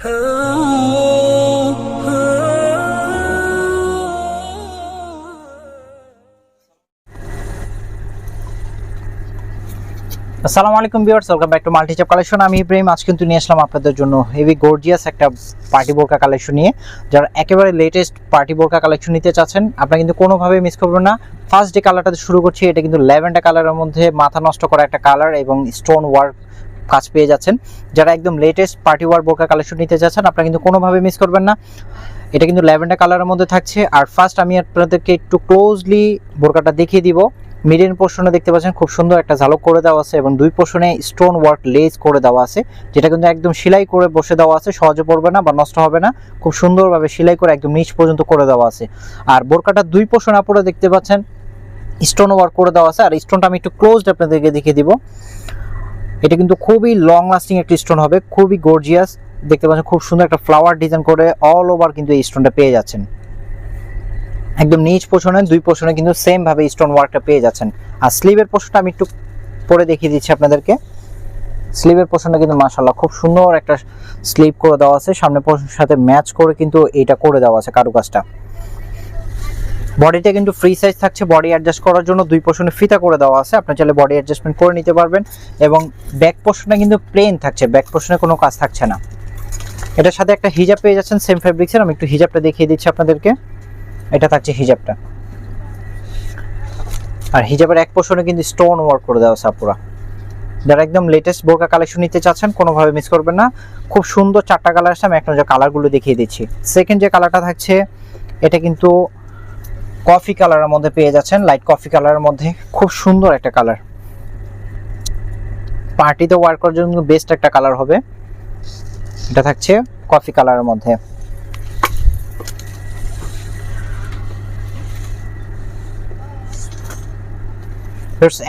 আসসালামু আলাইকুম viewers welcome back to multi চাপ কালেকশন আমি ইব্রাহিম, আজ কিন্তু নিয়ে আসলাম আপনাদের জন্য হেভি গর্জিয়াস একটা পার্টি বোরকা কালেকশন নিয়ে। যারা একেবারে লেটেস্ট পার্টি বোরকা কালেকশন নিতে চাচ্ছেন, আপনারা কিন্তু কোনোভাবে মিস করবেন না। ফার্স্ট যে কালারটা শুরু করছি, এটা কিন্তু ল্যাভেন্ডার কালারের মধ্যে মাথা নষ্ট করা একটা কালার এবং স্টোন ওয়ার্ক কাজ পেয়ে যাচ্ছেন। যারা একদম লেটেস্ট পার্টি ওয়ার বোরকা কালেকশন নিতে চাচ্ছেন আপনারা কিন্তু কোনোভাবে মিস করবেন না। এটা কিন্তু ল্যাভেন্ডার কালারের মধ্যে থাকছে। আর ফার্স্ট আমি আপনাদেরকে একটু ক্লোজলি বোরকাটা দেখিয়ে দিব। মিডিয়ান পোর্শনে দেখতে পাচ্ছেন, খুব সুন্দর একটা ঝালক করে দেওয়া আছে এবং দুই পোর্শনে স্টোন ওয়ার্ক লেস করে দেওয়া আছে, যেটা কিন্তু একদম সেলাই করে বসে দেওয়া আছে, সহজে পড়বে না বা নষ্ট হবে না। খুব সুন্দরভাবে সেলাই করে একদম নিচ পর্যন্ত করে দেওয়া আছে। আর বোরকাটা দুই পোর্শন আপনারা দেখতে পাচ্ছেন স্টোন ওয়ার্ক করে দেওয়া আছে। আর স্টোনটা আমি একটু ক্লোজড আপনাদেরকে দেখিয়ে দিব। এটা কিন্তু খুবই লং লাস্টিং একটা স্টোন হবে, খুবই গর্জিয়াস দেখতে পাচ্ছেন, খুব সুন্দর একটা ফ্লাওয়ার ডিজাইন করে অল ওভার কিন্তু এই স্টোনটা পেয়ে যাচ্ছেন। একদম নিচ পোষণে, দুই পোষণে কিন্তু সেম ভাবে স্টোন ওয়ার্কটা পেয়ে যাচ্ছেন। আর স্লিভের পোষণটা আমি একটু পরে দেখিয়ে দিচ্ছি আপনাদেরকে। স্লিভের পোষণটা কিন্তু মাশাল্লাহ খুব সুন্দর একটা স্লিভ করে দেওয়া আছে। সামনে পোষণের সাথে ম্যাচ করে কিন্তু এটা করে দেওয়া আছে কারুকাজটা। বডিটা কিন্তু ফ্রি সাইজ থাকছে বডি অ্যাডজাস্ট করার জন্য দুই পোর্শনে ফিতা করে দেওয়া আছে। আপনি চাইলে বডি অ্যাডজাস্টমেন্ট করে নিতে পারবেন এবং ব্যাক পোর্শনে কিন্তু প্লেন থাকছে ব্যাক পোর্শনে কোনো কাজ থাকছে না। এটার সাথে একটা হিজাব পেয়ে যাচ্ছেন সেম ফেব্রিক্সের আমি একটু হিজাবটা দেখিয়ে দিচ্ছি আপনাদেরকে। এটা থাকছে হিজাবটা আর হিজাবের এক পোর্শনে কিন্তু স্টোন ওয়ার্ক করে দেওয়া আছে পুরা যারা একদম লেটেস্ট বোরকা কালেকশন নিতে চাচ্ছেন, কোনোভাবে মিস করবেন না। খুব সুন্দর চারটা কালার আছে আমি একটা যে কালারগুলো দেখিয়ে দিচ্ছি। সেকেন্ড যে কালারটা থাকছে, এটা কিন্তু কফি কালারের মধ্যে পেয়ে যাচ্ছেন লাইট কফি কালারের মধ্যে। খুব সুন্দর একটা কালার। পার্টিতে ওয়ার করার জন্য বেস্ট একটা কালার হবে। এটা থাকছে কফি কালারের মধ্যে।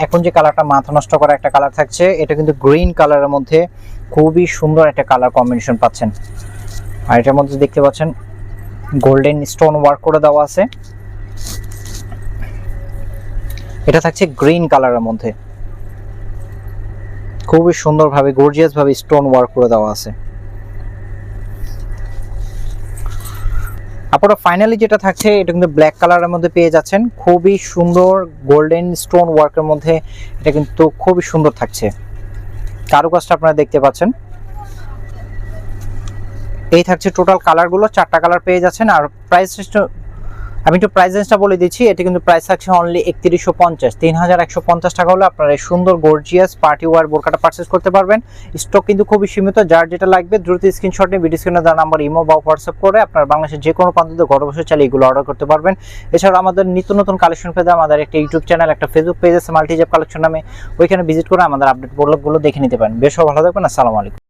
এখন যে কালারটা মাথা নষ্ট করা একটা কালার থাকছে, এটা কিন্তু গ্রিন কালারের মধ্যে খুবই সুন্দর একটা কালার কম্বিনেশন পাচ্ছেন। আর এটার মধ্যে দেখতে পাচ্ছেন গোল্ডেন স্টোন ওয়ার্ক করে দেওয়া আছে। এটা থাকছে গ্রিন কালারের মধ্যে। খুবই সুন্দরভাবে গর্জিয়াস ভাবে স্টোন ওয়ার্ক করে দেওয়া আছে। আপনারা ফাইনালি যেটা থাকছে, এটা কিন্তু ব্ল্যাক কালারের মধ্যে পেয়ে যাচ্ছেন। খুবই সুন্দর গোল্ডেন স্টোন ওয়ার্কের মধ্যে এটা কিন্তু খুবই সুন্দর থাকছে। কারুকাজটা আপনারা দেখতে পাচ্ছেন। এই থাকছে টোটাল কালারগুলো চারটা কালার পেয়ে যাচ্ছেন। আর প্রাইস আমি একটু প্রাইস রেঞ্জটা বলে দিচ্ছি, এটা কিন্তু প্রাইস থাকছে অনলি একত্রিশশো পঞ্চাশ তিন হাজার একশো পঞ্চাশ টাকা হলে আপনারা সুন্দর গর্জিয়াস পার্টি ওয়ার বোরকাটা পারচেস করতে পারবেন। স্টক কিন্তু খুবই সীমিত, যার যেটা লাগবে দ্রুত স্ক্রিনশট নিয়ে ভিডিও স্ক্রিনে দেওয়া নাম্বার ইমো বা হোয়াটসঅ্যাপ করে আপনার বাংলাদেশের যে কোনো প্রান্তে ঘরে বসে চালিয়ে এগুলো অর্ডার করতে পারবেন। এছাড়া আমাদের নিত্য নতুন কালেকশন পেতে আমাদের একটা ইউটিউব চ্যানেল একটা ফেসবুক পেজ আছে মাল্টিজেপ কালেকশন নামে। ওইখানে ভিজিট করে আমাদের আপডেট ব্লগগুলো দেখে নিতে পারেন। বেশ ভালো থাকবেন, আসসালামু আলাইকুম।